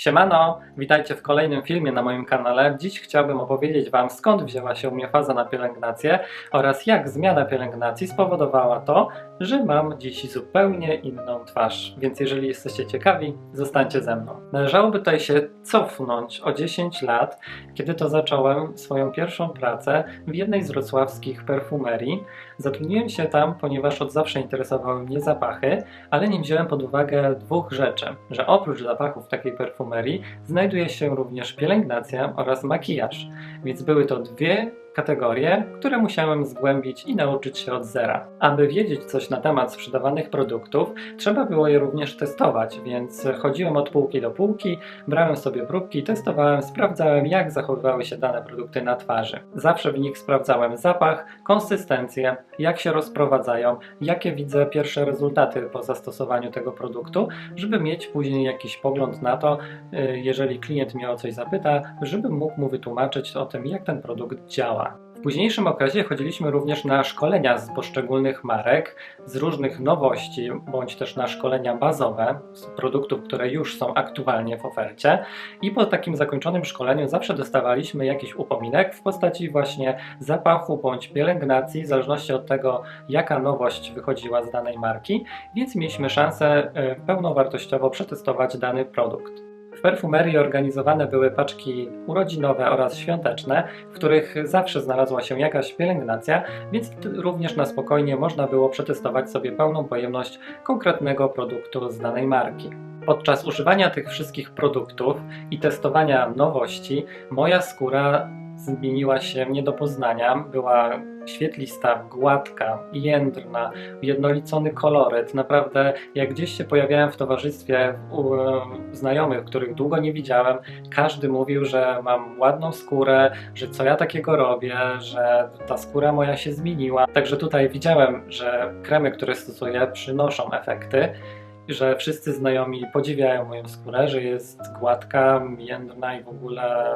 Siemano, witajcie w kolejnym filmie na moim kanale. Dziś chciałbym opowiedzieć Wam skąd wzięła się u mnie faza na pielęgnację oraz jak zmiana pielęgnacji spowodowała to, że mam dziś zupełnie inną twarz. Więc jeżeli jesteście ciekawi, zostańcie ze mną. Należałoby tutaj się cofnąć o 10 lat, kiedy to zacząłem swoją pierwszą pracę w jednej z wrocławskich perfumerii. Zatrudniłem się tam, ponieważ od zawsze interesowały mnie zapachy, ale nie wziąłem pod uwagę dwóch rzeczy, że oprócz zapachów takiej perfumerii znajduje się również pielęgnacja oraz makijaż, więc były to dwie kategorie, które musiałem zgłębić i nauczyć się od zera. Aby wiedzieć coś na temat sprzedawanych produktów, trzeba było je również testować, więc chodziłem od półki do półki, brałem sobie próbki, testowałem, sprawdzałem jak zachowywały się dane produkty na twarzy. Zawsze w nich sprawdzałem zapach, konsystencję, jak się rozprowadzają, jakie widzę pierwsze rezultaty po zastosowaniu tego produktu, żeby mieć później jakiś pogląd na to, y, jeżeli klient mnie o coś zapyta, żebym mógł mu wytłumaczyć o tym, jak ten produkt działa. W późniejszym okresie chodziliśmy również na szkolenia z poszczególnych marek, z różnych nowości, bądź też na szkolenia bazowe z produktów, które już są aktualnie w ofercie. I po takim zakończonym szkoleniu zawsze dostawaliśmy jakiś upominek w postaci właśnie zapachu bądź pielęgnacji, w zależności od tego, jaka nowość wychodziła z danej marki, więc mieliśmy szansę e, pełnowartościowo przetestować dany produkt. W perfumerii organizowane były paczki urodzinowe oraz świąteczne, w których zawsze znalazła się jakaś pielęgnacja, więc również na spokojnie można było przetestować sobie pełną pojemność konkretnego produktu z danej marki. Podczas używania tych wszystkich produktów i testowania nowości, moja skóra zmieniła się nie do poznania. Była świetlista, gładka, jędrna, ujednolicony koloryt. Naprawdę, jak gdzieś się pojawiałem w towarzystwie u znajomych, których długo nie widziałem, każdy mówił, że mam ładną skórę, że co ja takiego robię, że ta skóra moja się zmieniła. Także tutaj widziałem, że kremy, które stosuję, przynoszą efekty że wszyscy znajomi podziwiają moją skórę, że jest gładka, jędrna i w ogóle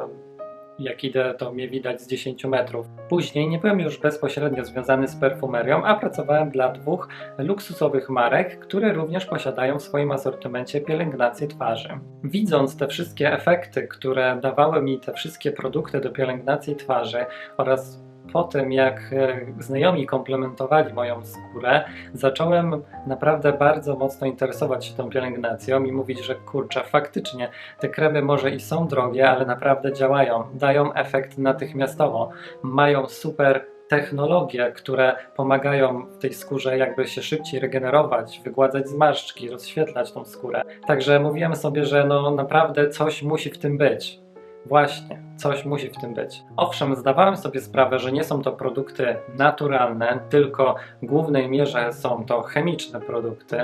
jak idę, to mnie widać z 10 metrów. Później nie byłem już bezpośrednio związany z perfumerią, a pracowałem dla dwóch luksusowych marek, które również posiadają w swoim asortymencie pielęgnację twarzy. Widząc te wszystkie efekty, które dawały mi te wszystkie produkty do pielęgnacji twarzy oraz po tym, jak e, znajomi komplementowali moją skórę, zacząłem naprawdę bardzo mocno interesować się tą pielęgnacją i mówić, że kurczę, faktycznie te kremy może i są drogie, ale naprawdę działają, dają efekt natychmiastowo, mają super technologie, które pomagają tej skórze jakby się szybciej regenerować, wygładzać zmarszczki, rozświetlać tą skórę. Także mówiłem sobie, że no naprawdę coś musi w tym być. Właśnie, coś musi w tym być. Owszem, zdawałem sobie sprawę, że nie są to produkty naturalne, tylko w głównej mierze są to chemiczne produkty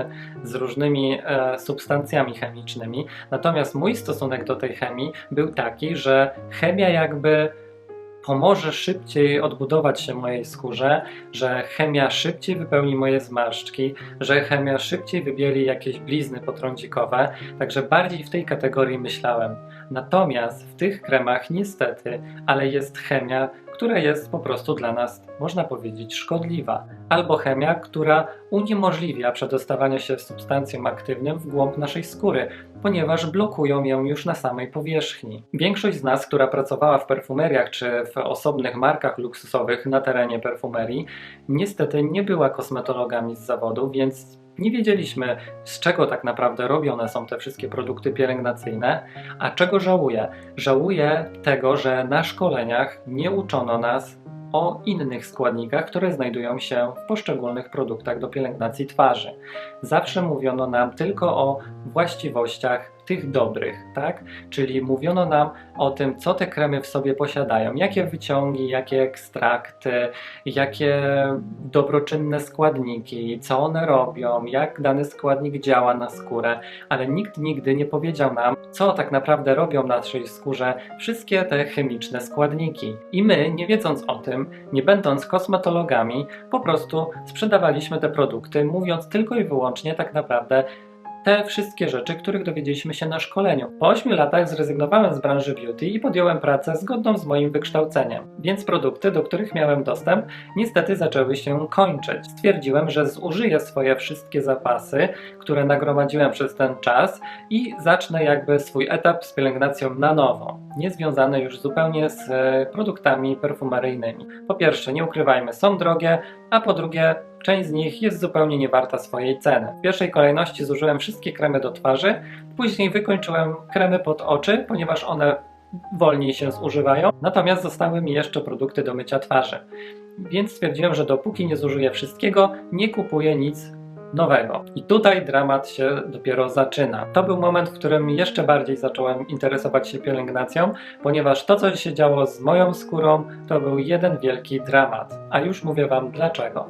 z różnymi e, substancjami chemicznymi. Natomiast mój stosunek do tej chemii był taki, że chemia jakby pomoże szybciej odbudować się mojej skórze, że chemia szybciej wypełni moje zmarszczki, że chemia szybciej wybieli jakieś blizny potrądzikowe, także bardziej w tej kategorii myślałem. Natomiast w tych kremach niestety, ale jest chemia, która jest po prostu dla nas, można powiedzieć, szkodliwa, albo chemia, która uniemożliwia przedostawanie się substancjom aktywnym w głąb naszej skóry, ponieważ blokują ją już na samej powierzchni. Większość z nas, która pracowała w perfumeriach czy w osobnych markach luksusowych na terenie perfumerii, niestety nie była kosmetologami z zawodu, więc nie wiedzieliśmy, z czego tak naprawdę robione są te wszystkie produkty pielęgnacyjne, a czego żałuję? Żałuję tego, że na szkoleniach nie uczono nas o innych składnikach, które znajdują się w poszczególnych produktach do pielęgnacji twarzy. Zawsze mówiono nam tylko o właściwościach tych dobrych, tak? Czyli mówiono nam o tym, co te kremy w sobie posiadają, jakie wyciągi, jakie ekstrakty, jakie dobroczynne składniki, co one robią, jak dany składnik działa na skórę, ale nikt nigdy nie powiedział nam, co tak naprawdę robią na naszej skórze wszystkie te chemiczne składniki. I my, nie wiedząc o tym, nie będąc kosmetologami, po prostu sprzedawaliśmy te produkty, mówiąc tylko i wyłącznie tak naprawdę te wszystkie rzeczy, których dowiedzieliśmy się na szkoleniu. Po 8 latach zrezygnowałem z branży beauty i podjąłem pracę zgodną z moim wykształceniem, więc produkty, do których miałem dostęp, niestety zaczęły się kończyć. Stwierdziłem, że zużyję swoje wszystkie zapasy, które nagromadziłem przez ten czas i zacznę jakby swój etap z pielęgnacją na nowo, niezwiązany już zupełnie z e, produktami perfumeryjnymi. Po pierwsze, nie ukrywajmy, są drogie, a po drugie, część z nich jest zupełnie nie warta swojej ceny. W pierwszej kolejności zużyłem wszystkie kremy do twarzy, później wykończyłem kremy pod oczy, ponieważ one wolniej się zużywają, natomiast zostały mi jeszcze produkty do mycia twarzy. Więc stwierdziłem, że dopóki nie zużyję wszystkiego, nie kupuję nic nowego. I tutaj dramat się dopiero zaczyna. To był moment, w którym jeszcze bardziej zacząłem interesować się pielęgnacją, ponieważ to, co się działo z moją skórą, to był jeden wielki dramat. A już mówię Wam dlaczego.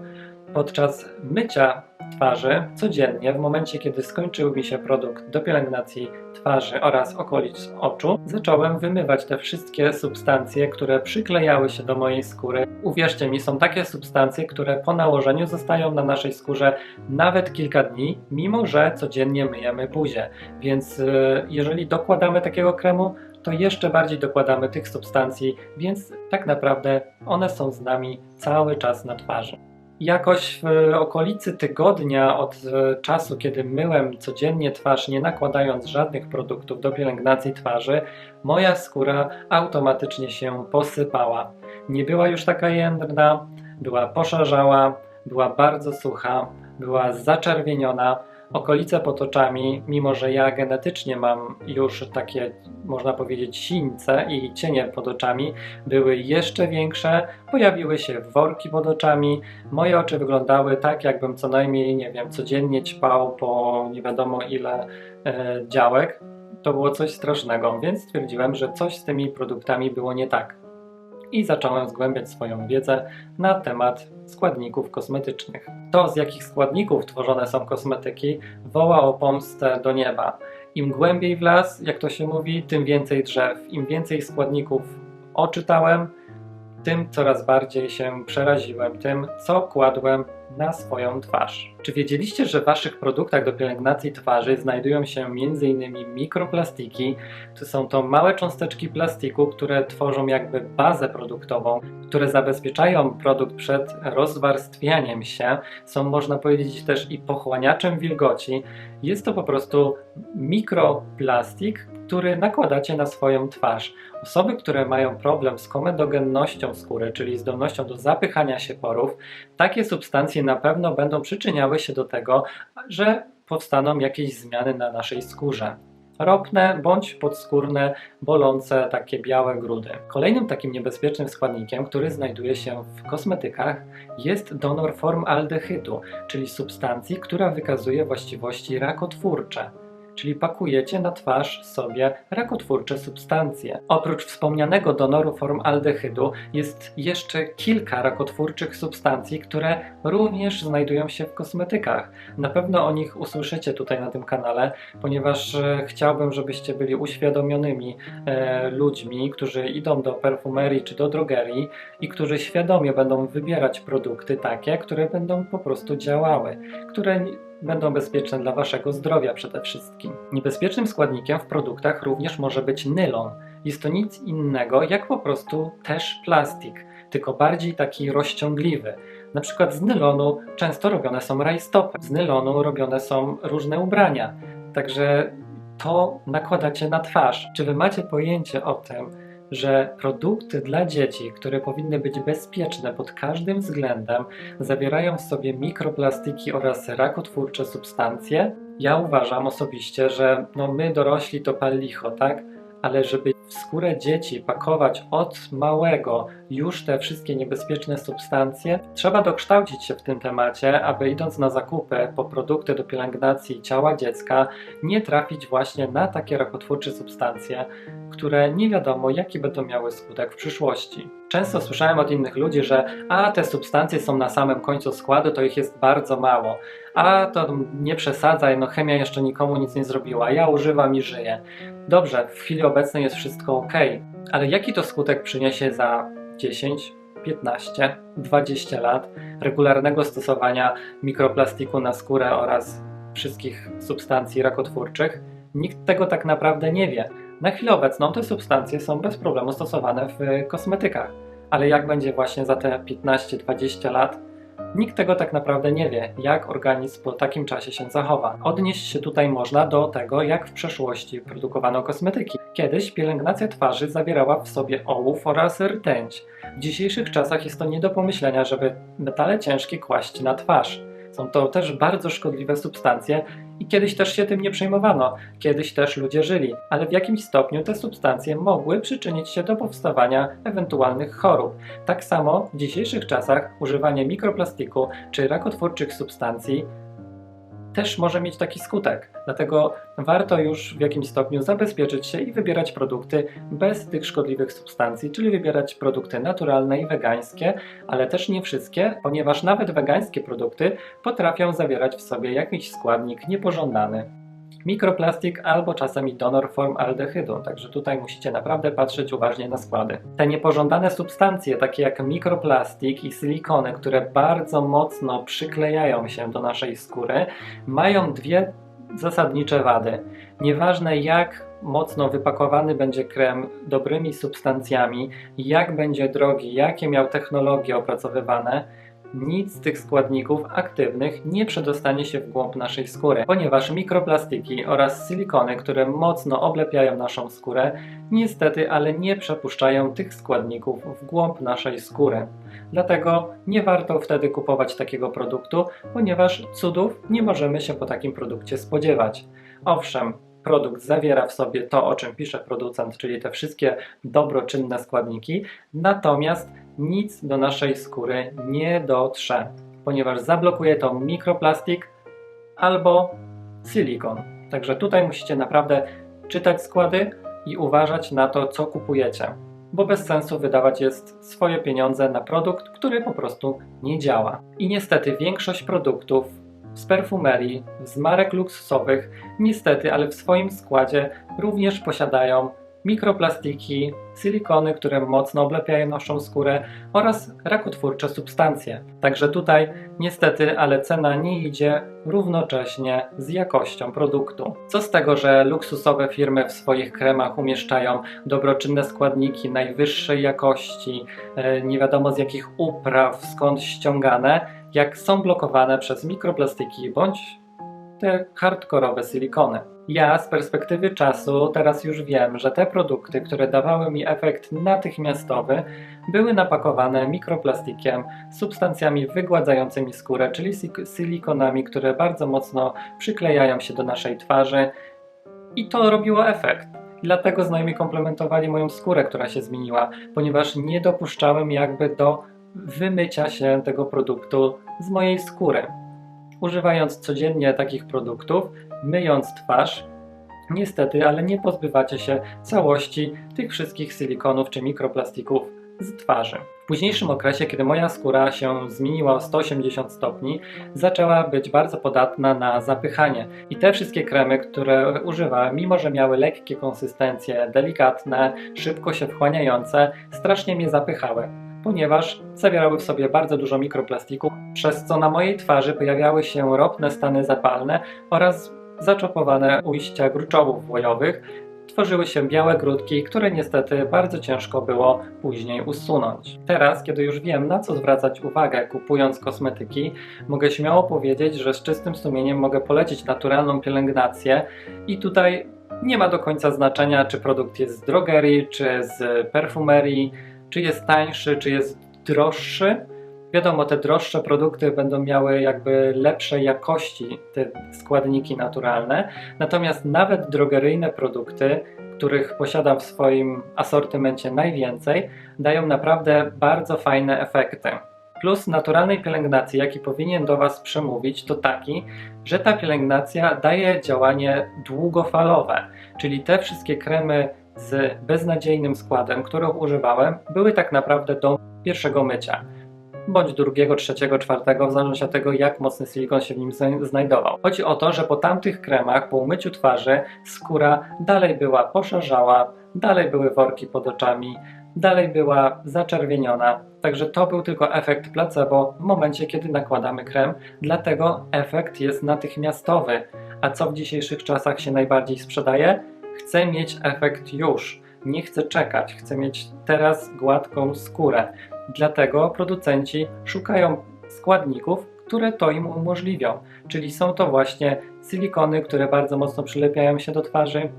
Podczas mycia twarzy codziennie, w momencie kiedy skończył mi się produkt do pielęgnacji twarzy oraz okolic oczu, zacząłem wymywać te wszystkie substancje, które przyklejały się do mojej skóry. Uwierzcie mi, są takie substancje, które po nałożeniu zostają na naszej skórze nawet kilka dni, mimo że codziennie myjemy buzię. Więc yy, jeżeli dokładamy takiego kremu, to jeszcze bardziej dokładamy tych substancji, więc tak naprawdę one są z nami cały czas na twarzy. Jakoś w okolicy tygodnia od e, czasu, kiedy myłem codziennie twarz, nie nakładając żadnych produktów do pielęgnacji twarzy, moja skóra automatycznie się posypała. Nie była już taka jędrna, była poszarzała, była bardzo sucha, była zaczerwieniona, okolice pod oczami, mimo że ja genetycznie mam już takie, można powiedzieć, sińce i cienie pod oczami, były jeszcze większe, pojawiły się worki pod oczami, moje oczy wyglądały tak, jakbym co najmniej, nie wiem, codziennie ćpał po nie wiadomo ile e, działek. To było coś strasznego, więc stwierdziłem, że coś z tymi produktami było nie tak i zacząłem zgłębiać swoją wiedzę na temat składników kosmetycznych. To, z jakich składników tworzone są kosmetyki, woła o pomstę do nieba. Im głębiej w las, jak to się mówi, tym więcej drzew. Im więcej składników oczytałem, tym coraz bardziej się przeraziłem tym, co kładłem na swoją twarz. Czy wiedzieliście, że w Waszych produktach do pielęgnacji twarzy znajdują się m.in. mikroplastiki? To są to małe cząsteczki plastiku, które tworzą jakby bazę produktową, które zabezpieczają produkt przed rozwarstwianiem się. Są, można powiedzieć, też i pochłaniaczem wilgoci. Jest to po prostu mikroplastik, który nakładacie na swoją twarz. Osoby, które mają problem z komedogennością skóry, czyli zdolnością do zapychania się porów, takie substancje na pewno będą przyczyniały się do tego, że powstaną jakieś zmiany na naszej skórze ropne bądź podskórne, bolące, takie białe grudy. Kolejnym takim niebezpiecznym składnikiem, który znajduje się w kosmetykach, jest donor form aldehydu, czyli substancji, która wykazuje właściwości rakotwórcze czyli pakujecie na twarz sobie rakotwórcze substancje. Oprócz wspomnianego donoru form aldehydu jest jeszcze kilka rakotwórczych substancji, które również znajdują się w kosmetykach. Na pewno o nich usłyszycie tutaj na tym kanale, ponieważ e, chciałbym, żebyście byli uświadomionymi e, ludźmi, którzy idą do perfumerii czy do drogerii i którzy świadomie będą wybierać produkty takie, które będą po prostu działały, które będą bezpieczne dla Waszego zdrowia przede wszystkim. Niebezpiecznym składnikiem w produktach również może być nylon. Jest to nic innego jak po prostu też plastik, tylko bardziej taki rozciągliwy. Na przykład z nylonu często robione są rajstopy, z nylonu robione są różne ubrania. Także to nakładacie na twarz. Czy wy macie pojęcie o tym, że produkty dla dzieci, które powinny być bezpieczne pod każdym względem, zawierają w sobie mikroplastiki oraz rakotwórcze substancje. Ja uważam osobiście, że no my dorośli to pal licho, tak? Ale żeby w skórę dzieci pakować od małego już te wszystkie niebezpieczne substancje, trzeba dokształcić się w tym temacie, aby idąc na zakupy po produkty do pielęgnacji ciała dziecka, nie trafić właśnie na takie rakotwórcze substancje, które nie wiadomo jaki będą miały skutek w przyszłości. Często słyszałem od innych ludzi, że a te substancje są na samym końcu składu, to ich jest bardzo mało. A to nie przesadzaj, no chemia jeszcze nikomu nic nie zrobiła, ja używam i żyję. Dobrze, w chwili obecnej jest wszystko ok, ale jaki to skutek przyniesie za 10, 15, 20 lat regularnego stosowania mikroplastiku na skórę oraz wszystkich substancji rakotwórczych, nikt tego tak naprawdę nie wie. Na chwilę obecną te substancje są bez problemu stosowane w kosmetykach, ale jak będzie właśnie za te 15-20 lat, nikt tego tak naprawdę nie wie, jak organizm po takim czasie się zachowa. Odnieść się tutaj można do tego, jak w przeszłości produkowano kosmetyki. Kiedyś pielęgnacja twarzy zawierała w sobie ołów oraz rtęć. W dzisiejszych czasach jest to nie do pomyślenia, żeby metale ciężkie kłaść na twarz. Są to też bardzo szkodliwe substancje i kiedyś też się tym nie przejmowano, kiedyś też ludzie żyli, ale w jakimś stopniu te substancje mogły przyczynić się do powstawania ewentualnych chorób. Tak samo w dzisiejszych czasach używanie mikroplastiku czy rakotwórczych substancji też może mieć taki skutek. Dlatego warto już w jakimś stopniu zabezpieczyć się i wybierać produkty bez tych szkodliwych substancji, czyli wybierać produkty naturalne i wegańskie, ale też nie wszystkie, ponieważ nawet wegańskie produkty potrafią zawierać w sobie jakiś składnik niepożądany mikroplastik albo czasami donor form aldehydu, także tutaj musicie naprawdę patrzeć uważnie na składy. Te niepożądane substancje, takie jak mikroplastik i silikony, które bardzo mocno przyklejają się do naszej skóry, mają dwie zasadnicze wady. Nieważne jak mocno wypakowany będzie krem dobrymi substancjami, jak będzie drogi, jakie miał technologie opracowywane, nic z tych składników aktywnych nie przedostanie się w głąb naszej skóry, ponieważ mikroplastiki oraz silikony, które mocno oblepiają naszą skórę, niestety, ale nie przepuszczają tych składników w głąb naszej skóry. Dlatego nie warto wtedy kupować takiego produktu, ponieważ cudów nie możemy się po takim produkcie spodziewać. Owszem, produkt zawiera w sobie to, o czym pisze producent, czyli te wszystkie dobroczynne składniki, natomiast nic do naszej skóry nie dotrze, ponieważ zablokuje to mikroplastik albo silikon. Także tutaj musicie naprawdę czytać składy i uważać na to, co kupujecie, bo bez sensu wydawać jest swoje pieniądze na produkt, który po prostu nie działa. I niestety większość produktów z perfumerii, z marek luksusowych, niestety, ale w swoim składzie również posiadają mikroplastiki, silikony, które mocno oblepiają naszą skórę oraz rakotwórcze substancje. Także tutaj niestety, ale cena nie idzie równocześnie z jakością produktu. Co z tego, że luksusowe firmy w swoich kremach umieszczają dobroczynne składniki najwyższej jakości, e, nie wiadomo z jakich upraw, skąd ściągane, jak są blokowane przez mikroplastiki bądź te hardkorowe silikony. Ja z perspektywy czasu teraz już wiem, że te produkty, które dawały mi efekt natychmiastowy, były napakowane mikroplastikiem, substancjami wygładzającymi skórę, czyli silikonami, które bardzo mocno przyklejają się do naszej twarzy i to robiło efekt. Dlatego znajomi komplementowali moją skórę, która się zmieniła, ponieważ nie dopuszczałem jakby do wymycia się tego produktu z mojej skóry. Używając codziennie takich produktów, myjąc twarz, niestety, ale nie pozbywacie się całości tych wszystkich silikonów czy mikroplastików z twarzy. W późniejszym okresie, kiedy moja skóra się zmieniła o 180 stopni, zaczęła być bardzo podatna na zapychanie. I te wszystkie kremy, które używałem, mimo że miały lekkie konsystencje, delikatne, szybko się wchłaniające, strasznie mnie zapychały ponieważ zawierały w sobie bardzo dużo mikroplastiku, przez co na mojej twarzy pojawiały się ropne stany zapalne oraz zaczopowane ujścia gruczołów włojowych, tworzyły się białe grudki, które niestety bardzo ciężko było później usunąć. Teraz, kiedy już wiem na co zwracać uwagę kupując kosmetyki, mogę śmiało powiedzieć, że z czystym sumieniem mogę polecić naturalną pielęgnację i tutaj nie ma do końca znaczenia, czy produkt jest z drogerii, czy z perfumerii, czy jest tańszy, czy jest droższy. Wiadomo, te droższe produkty będą miały jakby lepszej jakości te składniki naturalne, natomiast nawet drogeryjne produkty, których posiadam w swoim asortymencie najwięcej, dają naprawdę bardzo fajne efekty. Plus naturalnej pielęgnacji, jaki powinien do Was przemówić, to taki, że ta pielęgnacja daje działanie długofalowe, czyli te wszystkie kremy z beznadziejnym składem, których używałem, były tak naprawdę do pierwszego mycia bądź drugiego, trzeciego, czwartego, w zależności od tego, jak mocny silikon się w nim znajdował. Chodzi o to, że po tamtych kremach, po umyciu twarzy, skóra dalej była poszarzała, dalej były worki pod oczami, dalej była zaczerwieniona. Także to był tylko efekt placebo w momencie, kiedy nakładamy krem, dlatego efekt jest natychmiastowy. A co w dzisiejszych czasach się najbardziej sprzedaje? Chcę mieć efekt już. Nie chcę czekać, chcę mieć teraz gładką skórę. Dlatego producenci szukają składników, które to im umożliwią. Czyli są to właśnie silikony, które bardzo mocno przylepiają się do twarzy,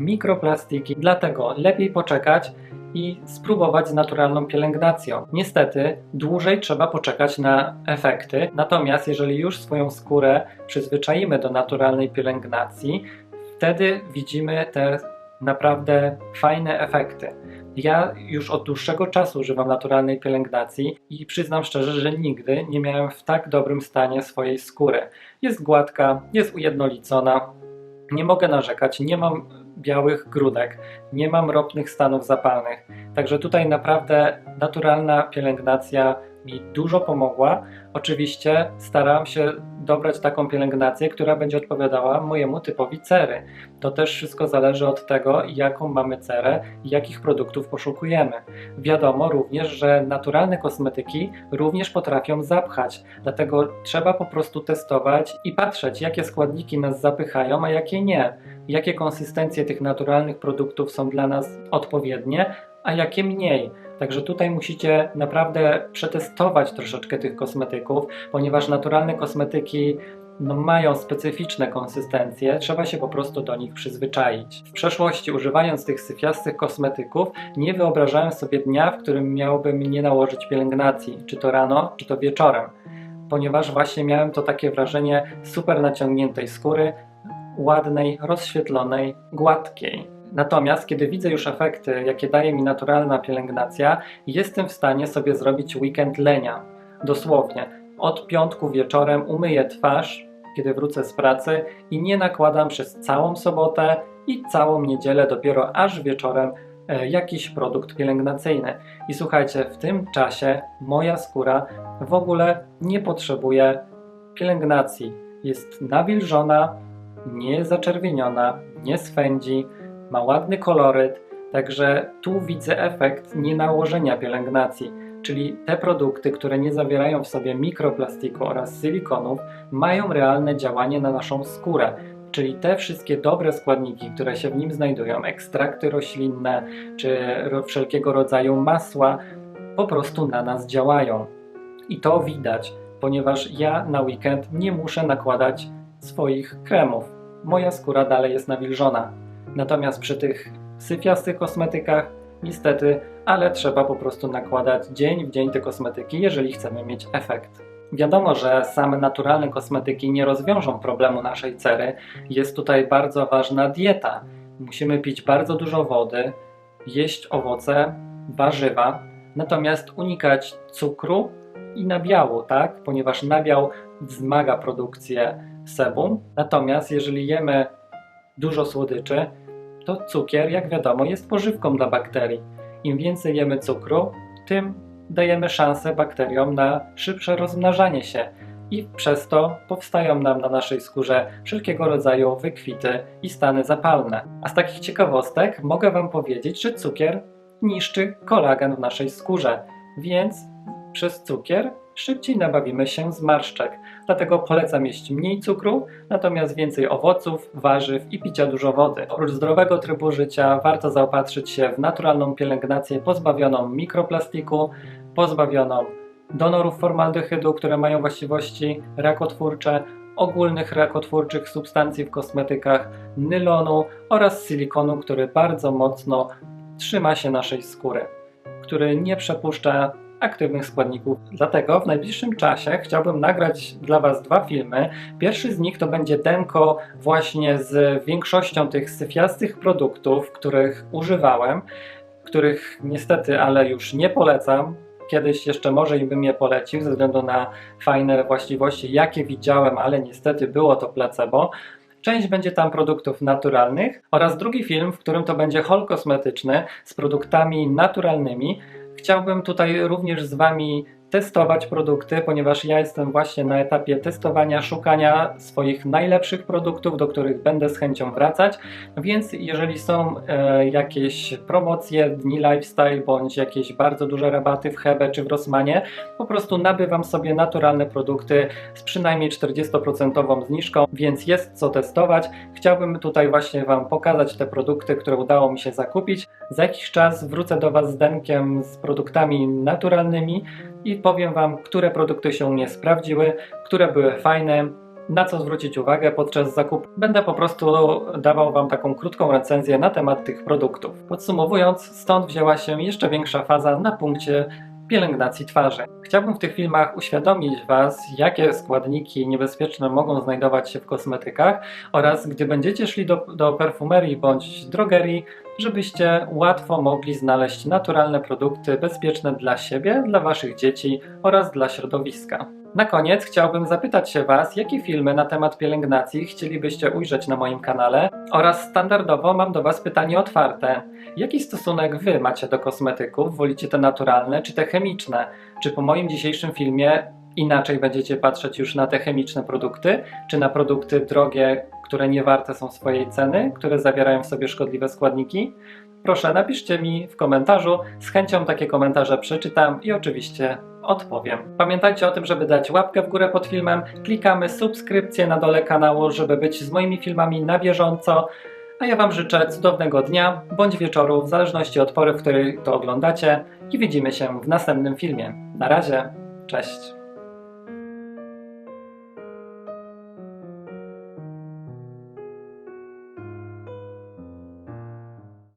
mikroplastiki. Dlatego lepiej poczekać i spróbować z naturalną pielęgnacją. Niestety, dłużej trzeba poczekać na efekty, natomiast jeżeli już swoją skórę przyzwyczaimy do naturalnej pielęgnacji, wtedy widzimy te naprawdę fajne efekty. Ja już od dłuższego czasu używam naturalnej pielęgnacji i przyznam szczerze, że nigdy nie miałem w tak dobrym stanie swojej skóry. Jest gładka, jest ujednolicona, nie mogę narzekać, nie mam białych grudek, nie mam ropnych stanów zapalnych. Także tutaj naprawdę naturalna pielęgnacja mi dużo pomogła. Oczywiście staram się dobrać taką pielęgnację, która będzie odpowiadała mojemu typowi cery. To też wszystko zależy od tego, jaką mamy cerę i jakich produktów poszukujemy. Wiadomo również, że naturalne kosmetyki również potrafią zapchać, dlatego trzeba po prostu testować i patrzeć, jakie składniki nas zapychają, a jakie nie. Jakie konsystencje tych naturalnych produktów są dla nas odpowiednie, a jakie mniej. Także tutaj musicie naprawdę przetestować troszeczkę tych kosmetyków, ponieważ naturalne kosmetyki no, mają specyficzne konsystencje, trzeba się po prostu do nich przyzwyczaić. W przeszłości, używając tych syfiastych kosmetyków, nie wyobrażałem sobie dnia, w którym miałbym nie nałożyć pielęgnacji, czy to rano, czy to wieczorem, ponieważ właśnie miałem to takie wrażenie super naciągniętej skóry, ładnej, rozświetlonej, gładkiej. Natomiast kiedy widzę już efekty, jakie daje mi naturalna pielęgnacja, jestem w stanie sobie zrobić weekend lenia. Dosłownie. Od piątku wieczorem umyję twarz, kiedy wrócę z pracy i nie nakładam przez całą sobotę i całą niedzielę dopiero aż wieczorem e, jakiś produkt pielęgnacyjny. I słuchajcie, w tym czasie moja skóra w ogóle nie potrzebuje pielęgnacji. Jest nawilżona, nie zaczerwieniona, nie swędzi, ma ładny koloryt, także tu widzę efekt nienałożenia pielęgnacji, czyli te produkty, które nie zawierają w sobie mikroplastiku oraz silikonów, mają realne działanie na naszą skórę. Czyli te wszystkie dobre składniki, które się w nim znajdują, ekstrakty roślinne czy wszelkiego rodzaju masła, po prostu na nas działają. I to widać, ponieważ ja na weekend nie muszę nakładać swoich kremów. Moja skóra dalej jest nawilżona. Natomiast przy tych syfiastych kosmetykach, niestety, ale trzeba po prostu nakładać dzień w dzień te kosmetyki, jeżeli chcemy mieć efekt. Wiadomo, że same naturalne kosmetyki nie rozwiążą problemu naszej cery. Jest tutaj bardzo ważna dieta. Musimy pić bardzo dużo wody, jeść owoce, warzywa, natomiast unikać cukru i nabiału, tak? Ponieważ nabiał wzmaga produkcję sebum. Natomiast jeżeli jemy dużo słodyczy, to cukier, jak wiadomo, jest pożywką dla bakterii. Im więcej jemy cukru, tym dajemy szansę bakteriom na szybsze rozmnażanie się i przez to powstają nam na naszej skórze wszelkiego rodzaju wykwity i stany zapalne. A z takich ciekawostek mogę Wam powiedzieć, że cukier niszczy kolagen w naszej skórze, więc przez cukier szybciej nabawimy się zmarszczek. Dlatego polecam jeść mniej cukru, natomiast więcej owoców, warzyw i picia dużo wody. Oprócz zdrowego trybu życia warto zaopatrzyć się w naturalną pielęgnację pozbawioną mikroplastiku, pozbawioną donorów formaldehydu, które mają właściwości rakotwórcze, ogólnych rakotwórczych substancji w kosmetykach, nylonu oraz silikonu, który bardzo mocno trzyma się naszej skóry, który nie przepuszcza aktywnych składników. Dlatego w najbliższym czasie chciałbym nagrać dla Was dwa filmy. Pierwszy z nich to będzie denko właśnie z większością tych syfiastych produktów, których używałem, których niestety, ale już nie polecam. Kiedyś jeszcze może i bym je polecił ze względu na fajne właściwości, jakie widziałem, ale niestety było to placebo. Część będzie tam produktów naturalnych oraz drugi film, w którym to będzie hol kosmetyczny z produktami naturalnymi, Chciałbym tutaj również z Wami testować produkty, ponieważ ja jestem właśnie na etapie testowania, szukania swoich najlepszych produktów, do których będę z chęcią wracać. Więc jeżeli są e, jakieś promocje, dni lifestyle bądź jakieś bardzo duże rabaty w Hebe czy w Rossmanie, po prostu nabywam sobie naturalne produkty z przynajmniej 40% zniżką, więc jest co testować. Chciałbym tutaj właśnie Wam pokazać te produkty, które udało mi się zakupić. Za jakiś czas wrócę do Was z denkiem z produktami naturalnymi i powiem Wam, które produkty się u mnie sprawdziły, które były fajne, na co zwrócić uwagę podczas zakupu. Będę po prostu dawał Wam taką krótką recenzję na temat tych produktów. Podsumowując, stąd wzięła się jeszcze większa faza na punkcie pielęgnacji twarzy. Chciałbym w tych filmach uświadomić Was, jakie składniki niebezpieczne mogą znajdować się w kosmetykach oraz gdy będziecie szli do, do perfumerii bądź drogerii, żebyście łatwo mogli znaleźć naturalne produkty bezpieczne dla siebie, dla Waszych dzieci oraz dla środowiska. Na koniec chciałbym zapytać się Was, jakie filmy na temat pielęgnacji chcielibyście ujrzeć na moim kanale oraz standardowo mam do Was pytanie otwarte. Jaki stosunek Wy macie do kosmetyków? Wolicie te naturalne czy te chemiczne? Czy po moim dzisiejszym filmie inaczej będziecie patrzeć już na te chemiczne produkty, czy na produkty drogie, które nie warte są swojej ceny, które zawierają w sobie szkodliwe składniki? Proszę, napiszcie mi w komentarzu. Z chęcią takie komentarze przeczytam i oczywiście odpowiem. Pamiętajcie o tym, żeby dać łapkę w górę pod filmem. Klikamy subskrypcję na dole kanału, żeby być z moimi filmami na bieżąco. A ja Wam życzę cudownego dnia bądź wieczoru, w zależności od pory, w której to oglądacie. I widzimy się w następnym filmie. Na razie, cześć.